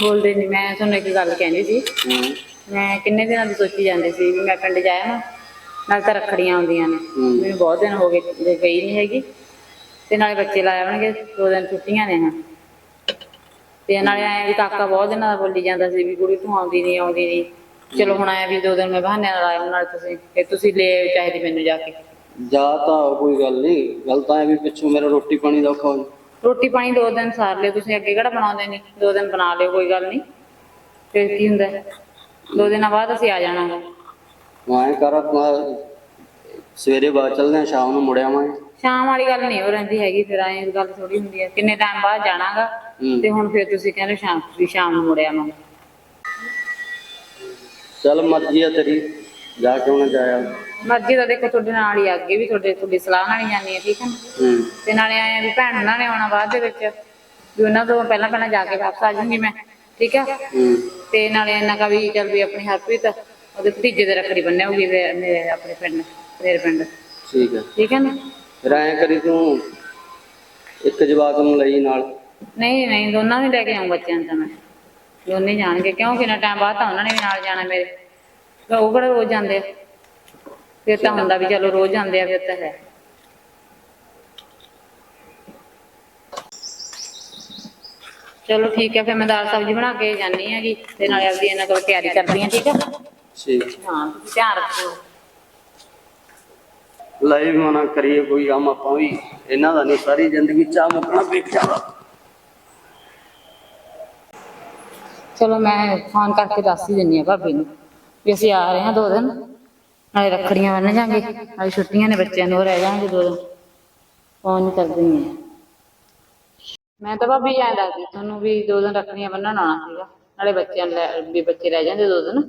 ਬੋਲਦੇ ਨਹੀਂ ਮੈਂ ਤੁਹਾਨੂੰ ਇੱਕ ਗੱਲ ਕਹਿੰਦੀ ਸੀ। ਹੂੰ। ਮੈਂ ਕਿੰਨੇ ਦਿਨਾਂ ਦੀ ਸੋਚੀ ਜਾਂਦੀ ਸੀ ਵੀ ਮੈਂ ਪਿੰਡ ਜਾਇਆ ਨਾ ਨਾਲ ਤਾਂ ਰੱਖੜੀਆਂ ਆਉਂਦੀਆਂ ਨੇ। ਮੈਨੂੰ ਬਹੁਤ ਦਿਨ ਹੋ ਗਏ ਜੇ ਗਈ ਨਹੀਂ ਹੈਗੀ। ਤੇ ਨਾਲੇ ਬੱਚੇ ਲਾਏ ਆਉਣਗੇ ਦੋ ਦਿਨ ਛੁੱਟੀਆਂ ਨੇ ਹਾਂ ਤੇ ਨਾਲੇ ਆਇਆ ਵੀ ਕਾਕਾ ਬਹੁਤ ਦਿਨਾਂ ਦਾ ਬੋਲੀ ਜਾਂਦਾ ਸੀ ਵੀ ਕੁੜੀ ਤੂੰ ਆਉਂਦੀ ਨਹੀਂ ਆਉਂਦੀ ਨਹੀਂ ਚਲੋ ਹੁਣ ਆਇਆ ਵੀ ਦੋ ਦਿਨ ਮੈਂ ਬਹਾਨੇ ਨਾਲ ਆਇਆ ਨਾਲ ਤੁਸੀਂ ਤੇ ਤੁਸੀਂ ਲੈ ਚਾਹੀਦੀ ਮੈਨੂੰ ਜਾ ਕੇ। ਜਾ ਤਾਂ ਕੋਈ ਗੱਲ ਨਹੀਂ ਗੱਲ ਤਾਂ ਹੈ ਵੀ ਪਿੱਛੋਂ ਮੇਰਾ ਰੋਟੀ ਪਾਣੀ ਦਾ ਔਖਾ ਹੋ। ਰੋਟੀ ਪਾਣੀ ਦੋ ਦਿਨ ਸਾਰ ਲਿਓ ਤੁਸੀਂ ਅੱਗੇ ਕਿਹੜਾ ਬਣਾਉਂਦੇ ਨਹੀਂ ਦੋ ਦਿਨ ਬਣਾ ਲਿਓ ਕੋਈ ਗੱਲ ਨਹੀਂ। ਫਿਰ ਕੀ ਹੁੰਦਾ? ਹੈ? ਦੋ ਦਿਨਾਂ ਬਾਅਦ ਅਸੀਂ ਆ ਜਾਣਾ। ਗਾ। ਮੈਂ ਐਂ ਕਰ ਆਪਣਾ ਸਵੇਰੇ ਬਾਅਦ ਚੱਲਦੇ ਆ ਸ਼ਾਮ ਨੂੰ ਮੁੜ ਆਵਾਂਗੇ। ਸ਼ਾਮ ਵਾਲੀ ਗੱਲ ਨਹੀਂ ਹੋ ਰਹਿੰਦੀ ਹੈਗੀ ਫਿਰ ਐਂ ਗੱਲ ਥੋੜੀ ਹੁੰਦੀ ਹੈ। ਕਿੰਨੇ ਟਾਈਮ ਬਾਅਦ ਜਾਣਾਗਾ? ਹੂੰ। ਤੇ ਹੁਣ ਫਿਰ ਤੁਸੀਂ ਕਹਿੰਦੇ ਸ਼ਾਮ ਵੀ ਸ਼ਾਮ ਨੂੰ ਮੁੜਿਆ ਮੈਂ ਚੱਲ ਮਰਜ਼ੀ ਆ ਤੇਰੀ। ਜਾ ਕੇ ਉਹਨਾਂ ਜਾਇਆ? ਮਰਜ਼ੀ ਤਾਂ ਦੇਖੋ ਤੁਹਾਡੇ ਨਾਲ ਹੀ ਆ, ਅੱਗੇ ਵੀ ਤੁਹਾਡੇ ਤੁਹਾਡੀ ਸਲਾਹ ਨਾਲ ਹੀ ਜਾਂਦੀ ਹੈ ਠੀਕ ਹੈ ਨਾ? ਹੂੰ। ਤੇ ਨਾਲੇ ਆਏ ਆ ਵੀ ਭੈਣ ਉਹਨਾਂ ਨੇ ਆਉਣਾ ਬਾਅਦ ਦੇ ਵਿੱਚ ਵੀ ਉਹਨਾਂ ਤੋਂ ਪਹਿਲਾਂ ਪਹਿਲਾਂ ਜਾ ਕੇ ਵਾਪਸ ਆ ਜਾਊਂਗੀ ਮੈਂ ਠੀਕ ਹੈ? ਹੂੰ। ਤੇ ਨਾਲੇ ਇਹਨਾਂ ਕਾ ਵੀ ਚੱਲ ਵੀ ਆਪਣੀ ਹਰਪ੍ਰੀਤ ਉਹਦੇ ਭਤੀਜੇ ਦੇ ਰੱਖੜੀ ਬੰਨੇਗੀ ਮੇਰੇ ਆਪਣੇ ਪਿੰਡ ਮੇਰੇ ਪਿੰਡ। ਠੀਕ ਹੈ। ਠੀਕ ਹੈ ਨਾ? ਫਿਰ ਐਂ ਕਰੀ ਤੂੰ ਇੱਕ ਜਵਾਕ ਨੂੰ ਲਈ ਨਾਲ। ਨਹੀਂ ਨਹੀਂ ਦੋਨਾਂ ਨੂੰ ਲੈ ਕੇ ਆਉਂ ਬੱਚਿਆਂ ਨੂੰ ਤਾਂ ਮੈਂ। ਦੋਨੇ ਜਾਣਗੇ ਕਿਉਂ ਕਿੰਨਾ ਟਾਈਮ ਬਾਅਦ ਤਾਂ ਉਹਨਾਂ ਨੇ ਵੀ ਨਾਲ ਜਾਣਾ ਮੇਰੇ। ਉਹ ਕਿਹੜਾ ਰੋਜ਼ ਜਾਂਦੇ ਆ। ਫਿਰ ਤਾਂ ਹੁੰਦਾ ਵੀ ਚਲੋ ਰੋਜ਼ ਜਾਂਦੇ ਆ ਫਿਰ ਤਾਂ ਹੈ। ਚਲੋ ਠੀਕ ਹੈ ਫਿਰ ਮੈਂ ਦਾਲ ਸਬਜ਼ੀ ਬਣਾ ਕੇ ਜਾਨੀ ਹੈਗੀ ਤੇ ਨਾਲੇ ਆਪਦੀ ਇਹਨਾਂ ਕੋਲ ਤਿਆਰੀ ਕਰਦੀ ਹਾਂ ਠੀਕ ਹੈ ਠੀਕ। ਹਾਂ ਤੁਸੀਂ ਧਿਆਨ ਰੱਖਿਓ। ਲਾਈਵ ਮਨਾ ਕਰੀਏ ਕੋਈ ਕੰਮ ਆਪਾਂ ਵੀ ਇਹਨਾਂ ਦਾ ਨਹੀਂ ਸਾਰੀ ਜ਼ਿੰਦਗੀ ਚਾਹ ਮੁਕਣਾ ਵੇਖ ਜਾਵਾ ਚਲੋ ਮੈਂ ਫੋਨ ਕਰਕੇ ਦੱਸ ਹੀ ਦਿੰਨੀ ਆ ਭਾਬੀ ਨੂੰ। ਵੀ ਅਸੀਂ ਆ ਰਹੇ ਹਾਂ ਦੋ ਦਿਨ। ਨਾਲੇ ਰੱਖੜੀਆਂ ਬੰਨ ਜਾਾਂਗੇ। ਨਾਲੇ ਛੁੱਟੀਆਂ ਨੇ, ਬੱਚਿਆਂ ਨੂੰ ਰਹਿ ਜਾਣਗੇ ਦੋ ਦਿਨ। ਫੋਨ ਕਰ ਦਿੰਨੀ ਆ ਮੈਂ ਤਾਂ ਭਾਬੀ ਐਂ ਦੱਸਦੀ ਤੁਹਾਨੂੰ ਵੀ ਦੋ ਦਿਨ ਰੱਖੜੀਆਂ ਬੰਨਣ ਆਉਣਾ ਸੀਗਾ। ਨਾਲੇ ਬੱਚਿਆਂ ਨੂੰ ਲੈ, ਵੀ ਬੱਚੇ ਰਹਿ ਜਾਂਦੇ ਦੋ ਦਿਨ।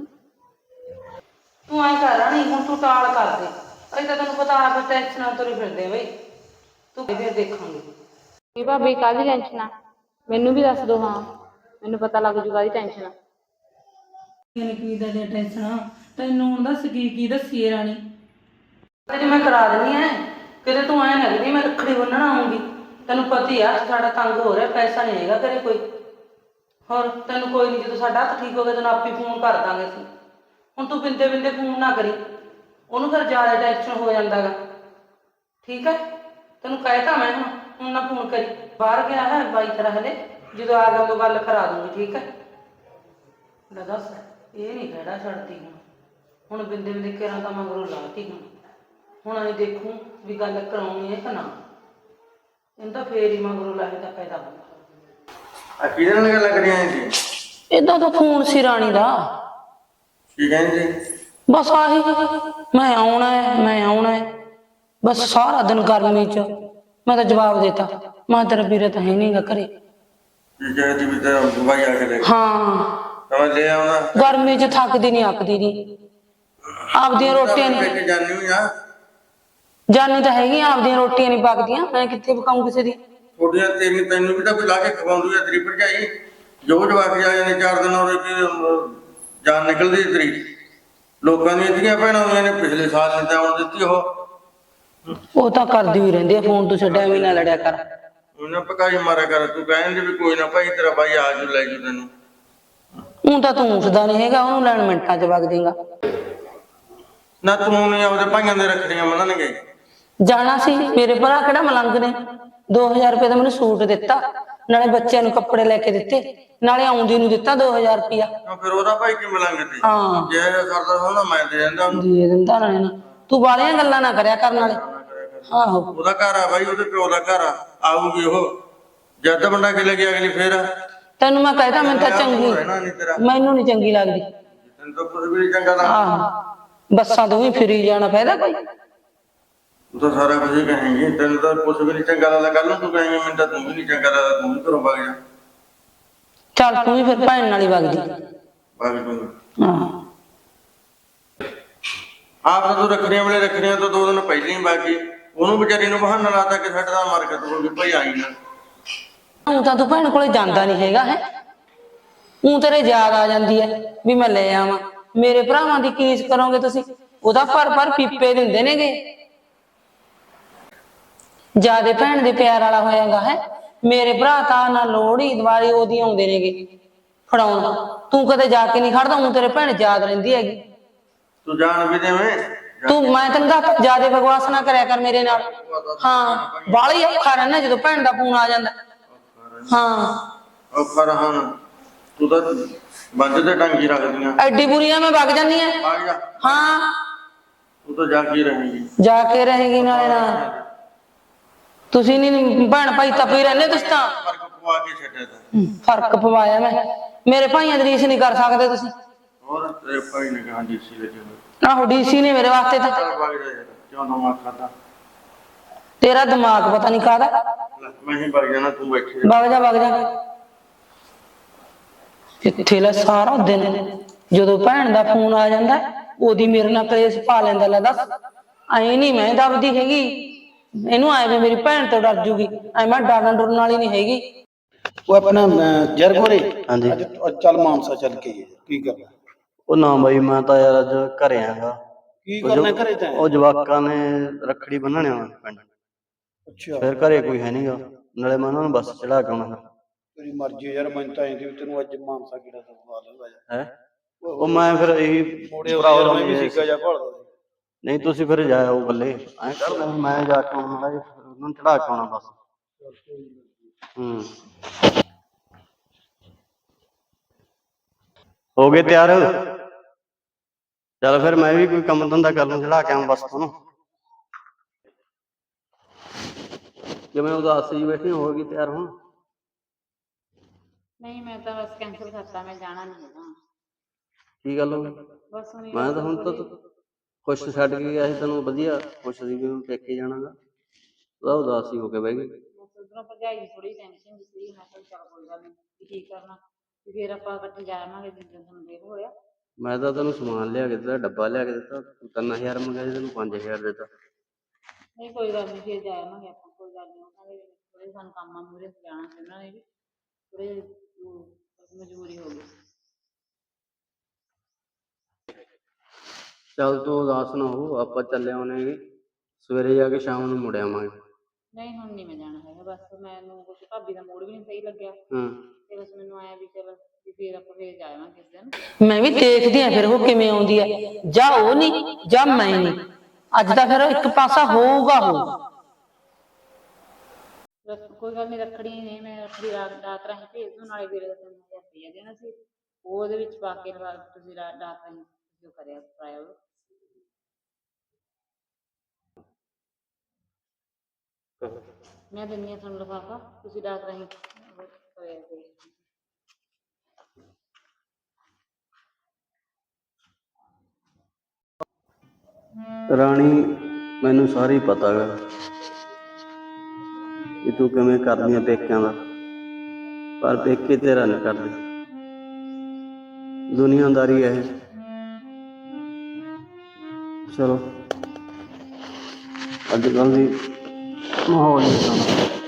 ਤੂੰ ਐ ਕਰ ਨਹੀਂ ਹੁਣ ਤੂੰ ਟਾਲ ਕਰ ਦੇ। ਅਰੇ ਤਾਂ ਤੈਨੂੰ ਪਤਾ ਆਪ ਟੈਨਸ਼ਨਾਂ ਤੁਰੇ ਫਿਰਦੇ ਬਈ। ਤੂੰ ਫਿਰ ਦੇਖਾਂਗੇ। ਵੀ ਭਾਬੀ ਕਾਹਦੀ ਟੈਨਸ਼ਨ ਆ? ਮੈਨੂੰ ਵੀ ਦੱਸ ਦੋ ਹਾਂ। ਮੈਨੂੰ ਪਤਾ ਲੱਗ ਜੂ ਕਾਹਦੀ ਟੈਨਸ਼ਨ ਆ। ਇਹਨੇ ਕੀ ਦਾ ਦੇ ਟੈਨਸ਼ਨਾਂ ਤੈਨੂੰ ਹੁਣ ਦੱਸ ਕੀ ਕੀ ਦੱਸੀਏ ਰਾਣੀ? ਤੇਰੀ ਮੈਂ ਕਰਾ ਦਿੰਨੀ ਐ ਕਿਤੇ ਤੂੰ ਐ ਲੱਗਦੀ ਮੈਂ ਰੱਖੜੀ ਬੰਨਣ ਆਉਂਗੀ ਤੈਨੂੰ ਪਤਾ ਆ, ਸਾਡਾ ਤੰਗ ਹੋ ਰਿਹਾ, ਪੈਸਾ ਨਹੀਂ ਹੈਗਾ ਘਰੇ ਕੋਈ। ਹੋਰ, ਤੈਨੂੰ ਕੋਈ ਨਹੀਂ ਜਦੋਂ ਸਾਡਾ ਹੱਥ ਠੀਕ ਹੋ ਗਿਆ, ਤੈਨੂੰ ਆਪੇ ਫੋਨ ਕਰ ਦਾਂਗੇ ਅਸੀਂ। ਹੁਣ ਤੂੰ ਬਿੰਦੇ ਬਿੰਦੇ ਫੋਨ ਨਾ ਕਰੀ। ਉਹਨੂੰ ਫਿਰ ਜ਼ਿਆਦਾ ਟੈਨਸ਼ਨ ਹੋ ਜਾਂਦਾਗਾ। ਠੀਕ ਹੈ ਤੈਨੂੰ ਕਹਿਤਾ ਮੈਂ ਹੁਣ ਹੁਣ ਨਾ ਫੋਨ ਕਰੀ। ਬਾਹਰ ਗਿਆ ਹੈ, ਬਾਈ ਤੇਰਾ ਹਲੇ। ਜਦੋਂ ਆ ਗਿਆ, ਉਦੋਂ ਗੱਲ ਕਰਾ ਦੂੰਗੀ, ਠੀਕ ਹੈ ਲੈ ਦੱਸ। ਇਹ ਨਹੀਂ ਖੜਾ ਛੱਡਦੀ ਹੁਣ। ਹੁਣ ਬਿੰਦੇ ਬਿੰਦੇ ਕਰਾਂ ਤਾਂ ਮਗਰੋਂ ਲਾਤੀ ਹੁਣ। ਹੁਣ ਅਸੀਂ ਦੇਖੂ ਵੀ ਗੱਲ ਕਰਾਉਣੀ ਹੈ ਕਿ ਨਾ। ਇਹਨੂੰ ਤਾਂ ਫੇਰ ਹੀ ਮਗਰੋਂ ਲਾਏ ਤਾਂ ਫਾਇਦਾ ਹੁੰਦਾ ਆ ਕਿਹਦੇ ਨਾਲ ਗੱਲਾਂ ਕਰੀਆਂ ਸੀ? ਇਦਾਂ ਤਾਂ ਫੋਨ ਸੀ ਰਾਣੀ ਦਾ। ਕੀ ਕਹਿੰਦੇ? ਬਸ ਆਹੀ ਮੈਂ ਆਉਣਾ ਹੈ ਮੈਂ ਆਉਣਾ ਹੈ। ਬਸ ਸਾਰਾ ਦਿਨ ਗਰਮੀ ਚ। ਮੈਂ ਤਾਂ ਜਵਾਬ ਦਿੱਤਾ। ਮੈਂ ਤੇਰਾ ਵੀਰੇ ਤਾਂ ਹੈ ਨਹੀਂਗਾ ਘਰੇ। ਕੀ ਕਹਿੰਦੀ ਵੀ ਤੇਰਾ ਭਾਈ ਆ ਕੇ ਲੈ। ਹਾਂ। ਤਾਂ ਮੈਂ ਲੈ ਆਉਣਾ ਗਰਮੀ ਚ ਥੱਕਦੀ ਨਹੀਂ ਅੱਕਦੀ ਨਹੀਂ ਆਪਦੀਆਂ ਰੋਟੀਆਂ ਨਹੀਂ ਕੇ ਜਾਣੀ ਹੋਈ ਆ। ਜਾਨੀ ਤਾਂ ਹੈਗੀ ਆਪਦੀਆਂ ਰੋਟੀਆਂ ਨਹੀਂ ਪੱਕਦੀਆਂ। ਮੈਂ ਕਿੱਥੇ ਪਕਾਉਂ ਕਿਸੇ ਦੀ? ਥੋੜੀਆਂ ਤੈਨੂੰ ਤੈਨੂੰ ਵੀ ਤਾਂ ਕੋਈ ਲਾ ਕੇ ਖਵਾਉਂਦੀ ਆ ਤੇਰੀ ਭਰਜਾਈ। ਜੋ ਜਵਾਕ ਜਾ ਜਾਂਦੇ ਚਾਰ ਦਿਨ ਉਹਦੇ ਕੀ ਅਮ, ਜਾਨ ਨਿਕਲਦੀ ਤੇਰੀ। ਲੋਕਾਂ ਦੀਆਂ ਧੀਆਂ ਭੈਣਾਂ ਹੋਈਆਂ ਨੇ ਪਿਛਲੇ ਸਾਲ ਨੇ ਤਾਂ ਆਉਣ ਦਿੱਤੀ ਉਹ। ਉਹ ਤਾਂ ਕਰਦੀ ਹੀ ਰਹਿੰਦੀ ਆ ਫੋਨ ਤੋਂ ਛੱਡਿਆ ਵੀ ਨਾ ਲੜਿਆ ਕਰ। ਉਹਨਾਂ ਪਕਾਈ ਮਾਰਿਆ ਕਰ ਤੂੰ ਕਹਿੰਦੇ ਵੀ ਕੋਈ ਨਾ ਭਾਈ ਤੇਰਾ ਭਾਈ ਆ ਜੂ ਲੈ ਜੂ ਤੈਨੂੰ। ਉਹ ਤਾਂ ਤੂੰ ਉਸਦਾ ਨਹੀਂ ਹੈਗਾ ਉਹਨੂੰ ਲੈਣ ਮਿੰਟਾਂ ਚ ਵਗ ਦੇਗਾ ਨਾ ਤੂੰ ਨਹੀਂ ਆਪਦੇ ਭਾਈਆਂ ਦੇ ਰੱਖੜੀਆਂ ਮੰਨਣਗੇ ਜਾਣਾ ਸੀ ਮੇਰੇ ਭਰਾ ਕਿਹੜਾ ਮਲੰਗ ਨੇ? 2000 ਰੁਪਏ ਦਾ ਮੈਨੂੰ ਸੂਟ ਦਿੱਤਾ ਨਾਲੇ ਬੱਚਿਆਂ ਨੂੰ ਕੱਪੜੇ ਲੈ ਕੇ ਦਿੱਤੇ ਨਾਲੇ ਆਉਂਦੀ ਨੂੰ ਦਿੱਤਾ 2000 ਰੁਪਇਆ। ਤਾਂ ਫਿਰ ਉਹਦਾ ਭਾਈ ਕੀ ਮਲੰਗ ਤੇ ਹਾਂ। ਜੇ ਇਹ ਕਰਦਾ ਹੁੰਦਾ ਮੈਂ ਦੇ ਦਿੰਦਾ ਉਹਨੂੰ। ਦੇ ਦਿੰਦਾ ਨਾਲੇ ਨਾ। ਤੂੰ ਬਾਲੀਆਂ ਗੱਲਾਂ ਨਾ ਕਰਿਆ ਕਰ ਨਾਲੇ। ਆਹੋ। ਉਹਦਾ ਘਰ ਆ ਬਾਈ ਉਹਦੇ ਪਿਓ ਦਾ ਘਰ ਆ। ਆਊਗੀ ਉਹ। ਜਦ ਬੰਦਾ ਕਿ ਲੱਗਿਆ ਅਗਲੀ ਫੇਰ ਤੈਨੂੰ ਮੈਂ ਕਹਿਤਾ ਮੈਨੂੰ ਤਾਂ ਚੰਗੀ ਰਹਿਣਾ ਨਹੀਂ ਤੇਰਾ। ਮੈਨੂੰ ਨਹੀਂ ਚੰਗੀ ਲੱਗਦੀ। ਤੈਨੂੰ ਤਾਂ ਕੁਝ ਵੀ ਨਹੀਂ ਚੰਗਾ ਲੱਗਦਾ। ਆਹੋ ਬੱਸਾਂ ਤੋਂ ਵੀ ਫਿਰੀ ਜਾਣਾ ਫਾਇਦਾ ਕੋਈ? ਤੂੰ ਤਾਂ ਸਾਰਾ ਕੁਝ ਹੀ ਕਹੇਂਗੀ। ਤੈਨੂੰ ਤਾਂ ਕੁਝ ਵੀ ਨਹੀਂ ਚੰਗਾ ਲੱਗਦਾ। ਕੱਲ ਨੂੰ ਤੂੰ ਕਹੇਂਗੀ ਮੈਨੂੰ ਤਾਂ ਤੂੰ ਵੀ ਨਹੀਂ ਚੰਗਾ ਲੱਗਦਾ। ਤੂੰ ਵੀ ਘਰੋਂ ਭੱਗ ਜਾ। ਚੱਲ ਤੂੰ ਵੀ ਫਿਰ ਭੈਣ ਨਾਲ ਹੀ ਵਗਦੀ ਭੱਗ ਤੂੰ ਹਾਂ। ਆਪ ਤਾਂ ਤੂੰ ਰੱਖੜੀਆਂ ਵੇਲੇ ਰੱਖੜੀਆਂ ਤੋਂ ਦੋ ਦਿਨ ਪਹਿਲਾਂ ਹੀ ਬਾਕੀ। ਉਹਨੂੰ ਵਿਚਾਰੀ ਨੂੰ ਬਹਾਨਾ ਲਾਤਾ ਕਿ ਸਾਡਾ ਤਾਂ ਮਰਕਤ ਹੋ ਗਈ। ਭਾਈ ਆਈ ਨਾ। ਹੁਣ ਤਾਂ ਤੂੰ ਭੈਣ ਕੋਲੇ ਜਾਂਦਾ ਨਹੀਂ ਹੈਗਾ ਹੈ? ਉਹ ਤੇਰੇ ਯਾਦ ਆ ਜਾਂਦੀ ਹੈ ਵੀ ਮੈਂ ਲੈ ਆਵਾਂ। ਮੇਰੇ ਭਰਾਵਾਂ ਦੀ ਕੀਸ ਕਰੋਗੇ ਤੁਸੀਂ? ਉਹਦਾ ਪਰ ਪਰ ਪੀਪੇ ਦਿੰਦੇ ਨੇਗੇ। ਜਿਆਦੇ ਭੈਣ ਦੇ ਪਿਆਰ ਵਾਲਾ ਹੋਇਆਗਾ ਹੈ? ਮੇਰੇ ਭਰਾ ਤਾਂ ਨਾ ਲੋਹੜੀ ਦੀਵਾਲੀ ਉਹਦੀ ਆਉਂਦੇ ਨੇਗੇ। ਫੜਾਉਣ ਤੂੰ ਕਦੇ ਜਾ ਕੇ ਨਹੀਂ ਖੜਦਾ ਹੂੰ ਤੇਰੇ ਭੈਣ ਯਾਦ ਰਹਿੰਦੀ ਹੈਗੀ। ਤੂੰ ਜਾਣ ਵੀ ਦੇਵੇਂ? ਤੂੰ ਮੈਂ ਤੈਨੂੰ ਦੱਸ ਜਿਆਦੇ ਬਕਵਾਸ ਨਾ ਕਰਿਆ ਕਰ ਮੇਰੇ ਨਾਲ। ਹਾਂ ਬਾਲੀ ਔਖਾ ਰਹਿਣਾ ਜਦੋਂ ਭੈਣ ਦਾ ਫੋਨ ਆ ਜਾਂਦਾ। ਹਾਂ। ਔਖਾ ਰਹਾਨ ਤੂੰ ਤਾਂ ਬੰਦ ਤੇ ਟੰਗੀ ਰੱਖਦੀਆਂ। ਐਡੀ ਬੁਰੀਆਂ ਮੈਂ ਵਗ ਐ ਆ। ਜਾ। ਹਾਂ। ਤੂੰ ਤਾਂ ਜਾ ਕੇ ਰਹੇਂਗੀ। ਜਾ ਕੇ ਰਹੇਗੀ ਨਾਲੇ ਨਾਲ ਤੁਸੀਂ ਨਹੀਂ ਭੈਣ ਭਾਈ ਤਪੀ ਰਹਿੰਦੇ ਤੁਸੀਂ ਤਾਂ। ਫ਼ਰਕ ਪਵਾ ਕੇ ਛੱਡਿਆ ਤਾਂ। ਫ਼ਰਕ ਪਵਾਇਆ ਮੈਂ। ਮੇਰੇ ਭਾਈਆਂ ਦੀ ਰੀਸ ਨਹੀਂ ਕਰ ਸਕਦੇ ਤੁਸੀਂ। ਹੋਰ ਤੇਰੇ ਭਾਈ ਨੇ ਕਹਾਂ ਡੀਸੀ ਲੱਗੇ ਹੋਏ ਆਹੋ ਡੀਸੀ ਨੇ ਮੇਰੇ ਵਾਸਤੇ ਤਾਂ। ਚੱਲ ਵਗ ਜਾ ਯਾਰ ਕਿਉਂ ਨਾ ਮਾ ਖਾਦਾ ਤੇਰਾ ਦਿਮਾਗ ਪਤਾ ਨਹੀਂ ਕਾਹਦਾ। ਮੈਂ ਹੀ ਵਗ ਜਾਣਾ ਤੂੰ ਬੈਠੀ ਰਹਿ। ਵਗ ਜਾ ਵਗ ਜਾ। ਕਿੱਥੇ ਲੈ ਸਾਰਾ ਦਿਨ ਜਦੋਂ ਭੈਣ ਦਾ ਫੋਨ ਆ ਜਾਂਦਾ ਉਹਦੀ ਮੇਰੇ ਨਾਲ ਕਲੇਸ਼ ਪਾ ਲੈਂਦਾ ਲੈ ਦੱਸ। ਐ ਨਹੀਂ ਮੈਂ ਦਬਦੀ ਹੈਗੀ। ਇਹਨੂੰ ਆਏ ਵੀ ਮੇਰੀ ਭੈਣ ਤੋਂ ਡਰ ਜੂਗੀ। ਐ ਮੈਂ ਡਰਨ ਡਰਨ ਵਾਲੀ ਨਹੀਂ ਹੈਗੀ। ਉਹ ਆਪਣਾ ਜਰਗੋਰੇ ਹਾਂਜੀ। ਅੱਜ ਅੱਜ ਚੱਲ ਮਾਨਸਾ ਚੱਲ ਕੇ। ਆਈਏ। ਕੀ ਕਰਨਾ ਉਹ ਨਾ ਬਾਈ ਮੈਂ ਤਾਂ ਯਾਰ ਅੱਜ ਘਰੇ ਆਂਗਾ ਕੀ ਕਰਨਾ ਘਰੇ ਤਾਂ? ਉਹ ਜਵਾਕਾਂ ਨੇ ਰੱਖੜੀ ਬੰਨਣੇ ਆਉਣਾ ਪਿੰਡ। ਅੱਛਾ। ਫਿਰ ਘਰੇ ਕੋਈ ਹੈ ਨਹੀਂਗਾ ਨਾਲੇ ਮੈਂ ਉਹਨਾਂ ਨੂੰ ਬੱਸ ਚੜਾ ਕੇ ਆਉਣਾ। ਤੇਰੀ ਮਰਜ਼ੀ ਹੈ ਯਾਰ ਮੈਂ ਤਾਂ ਐਂ ਵੀ ਤੈਨੂੰ ਅੱਜ ਮਾਨਸਾ ਕਿਹੜਾ ਦਵਾ ਲਊਗਾ ਯਾਰ। ਹੈ? ਉਹ ਮੈਂ ਫਿਰ ਇਹੀ ਮੋੜੇ ਹੋ ਯਾਰ ਮੈਂ ਵੀ ਸਿੱਕਾ ਜਾ ਭਾਲਦਾ ਸੀ। ਨਹੀਂ ਤੁਸੀਂ ਫਿਰ ਜਾਇਓ ਬੱਲੇ। ਐਂ ਕਰਦਾ ਮੈਂ ਜਾ ਕੇ ਆਉਣਾ ਨਾਲੇ ਫਿਰ ਉਹਨਾਂ ਨੂੰ ਚੜਾ ਕੇ ਆਉਣਾ ਬਸ। ਹੂੰ। ਹੋ ਗਏ ਤਿਆਰ? ਚਲ ਫਿਰ ਮੈਂ ਵੀ ਕੋਈ ਕੰਮ ਧੰਦਾ ਕਰ ਲੂੰ ਚੜਾ ਕੇ ਆਵਾਂ ਬਸ ਤੁਹਾਨੂੰ ਜਿਵੇਂ ਉਦਾਸ ਜੀ ਬੈਠੀ ਹੋ ਗਈ ਤਿਆਰ ਹੁਣ ਨਹੀਂ ਮੈਂ ਤਾਂ ਬਸ ਕੈਂਸਲ ਕਰਤਾ ਮੈਂ ਜਾਣਾ ਨਹੀਂ ਹੈਗਾ। ਕੀ ਗੱਲ ਹੋ ਗਈ? ਬਸ ਹੁਣ ਮੈਂ ਤਾਂ ਹੁਣ ਤਾਂ ਖੁਸ਼ ਛੱਡ ਕੇ ਗਿਆ ਸੀ ਤੈਨੂੰ ਵਧੀਆ ਖੁਸ਼ ਸੀ ਵੀ ਮੈਂ ਪੇਕੇ ਜਾਣਾਗਾ। ਉਹਦਾ ਉਦਾਸ ਹੀ ਹੋ ਕੇ ਬਹਿ ਗਈ। ਉਧਰੋਂ ਭਰਜਾਈ ਦੀ ਥੋੜੀ ਟੈਨਸ਼ਨ ਜੀ ਸੀ ਮੈਂ ਕਿਹਾ ਚੱਲ ਕੋਈ ਗੱਲ ਨਹੀਂ ਕੀ ਕਰਨਾ। ਵੀ ਫਿਰ ਆਪਾਂ ਇਕੱਠੇ ਜਾਵਾਂਗੇ ਜਿੱਦਾਂ ਤੁਹਾਨੂੰ ਦੇਰ ਹੋਇਆ। ਮੈਂ ਤਾਂ ਤੈਨੂੰ ਸਮਾਨ ਲਿਆ ਕੇ ਦਿੱਤਾ ਡੱਬਾ ਲਿਆ ਕੇ ਦਿੱਤਾ ਤੂੰ 3000 ਮੰਗਿਆ ਸੀ ਤੈਨੂੰ 5000 ਦਿੱਤਾ। ਨਹੀਂ ਕੋਈ ਗੱਲ ਨਹੀਂ ਫਿਰ ਜਾਵਾਂਗੇ ਆਪਾਂ ਕੋਈ ਗੱਲ ਨਹੀਂ ਉਹਨਾਂ ਦੇ ਥੋੜੇ ਸਾਨੂੰ ਕੰਮਾਂ ਮੂਰੇ ਜਾਣਾ ਸੀ ਉਹਨਾਂ ਨੇ ਵੀ ਥੋੜੇ ਮਜਬੂਰੀ ਹੋ ਗਈ। ਚੱਲ ਤੂੰ ਉਦਾਸ ਨਾ ਹੋ ਆਪਾਂ ਚੱਲੇ ਆਉਣੇਗੇ ਸਵੇਰੇ ਜਾ ਕੇ ਸ਼ਾਮ ਨੂੰ ਮੁੜ ਆਵਾਂਗੇ। ਨਹੀਂ ਹੁਣ ਨਹੀਂ ਮੈਂ ਜਾਣਾ ਹੈਗਾ ਬਸ ਮੈਨੂੰ ਕੁਛ ਭਾਬੀ ਦਾ ਮੂਡ ਵੀ ਨਹੀਂ ਸਹੀ ਲੱਗਿਆ। ਹਾਂ। ਤੇ ਬਸ ਮੈਨੂੰ ਆਇਆ ਵੀ ਚਲ ਵੀ ਫਿਰ ਆਪਾਂ ਫਿਰ ਜਾਵਾਂਗੇ ਕਿਸ ਦਿਨ। ਮੈਂ ਵੀ ਦੇਖਦੀ ਆ ਫਿਰ ਉਹ ਕਿਵੇਂ ਆਉਂਦੀ ਆ ਜਾਂ ਉਹ ਨਹੀਂ ਜਾਂ ਮੈਂ ਨਹੀਂ। ਅੱਜ ਤਾਂ ਫਿਰ ਇੱਕ ਪਾਸਾ ਹੋਊਗਾ ਹੋਊਗਾ ਕੋਈ ਗੱਲ ਨਹੀਂ ਰੱਖੜੀ ਨੇ ਮੈਂ ਰੱਖੜੀ ਰਾਤ ਰਾਤ ਰਾਹੀਂ ਭੇਜ ਦੂੰ, ਨਾਲੇ ਵੀਰੇ ਦਾ ਤਿੰਨ ਹਜ਼ਾਰ ਦੇਣਾ ਸੀ। ਉਹ ਉਹਦੇ ਵਿੱਚ ਪਾ ਕੇ ਲਵਾ- ਤੁਸੀਂ ਰਾ- ਰਾਤ ਰਾਹੀਂ ਜੋ ਕਰਿਆ, ਕਰਾਇਆ ਮੈਂ ਦਿੰਦੀ ਹਾਂ ਤੁਹਾਨੂੰ ਲਿਫਾਫਾ, ਤੁਸੀਂ ਰਾਤ ਰਾਹੀਂ ਉਹ ਕਰਿਆ ਕੋਈ ਰਾਣੀ, ਮੈਨੂੰ ਸਾਰੀ ਪਤਾ ਗਾ ਕਿ ਤੂੰ ਕਿਵੇਂ ਕਰਦੀ ਆ ਪੇਕਿਆਂ ਦਾ। ਪਰ ਪੇਕੇ ਤੇਰਾ ਨਹੀਂ ਕਰਦੇ। ਦੁਨੀਆਦਾਰੀ ਹੈ। ਚਲੋ। ਅੱਜ ਕੱਲ੍ਹ ਦੀ ਮਾਹੌਲ ਨਹੀਂ ਤਾਂ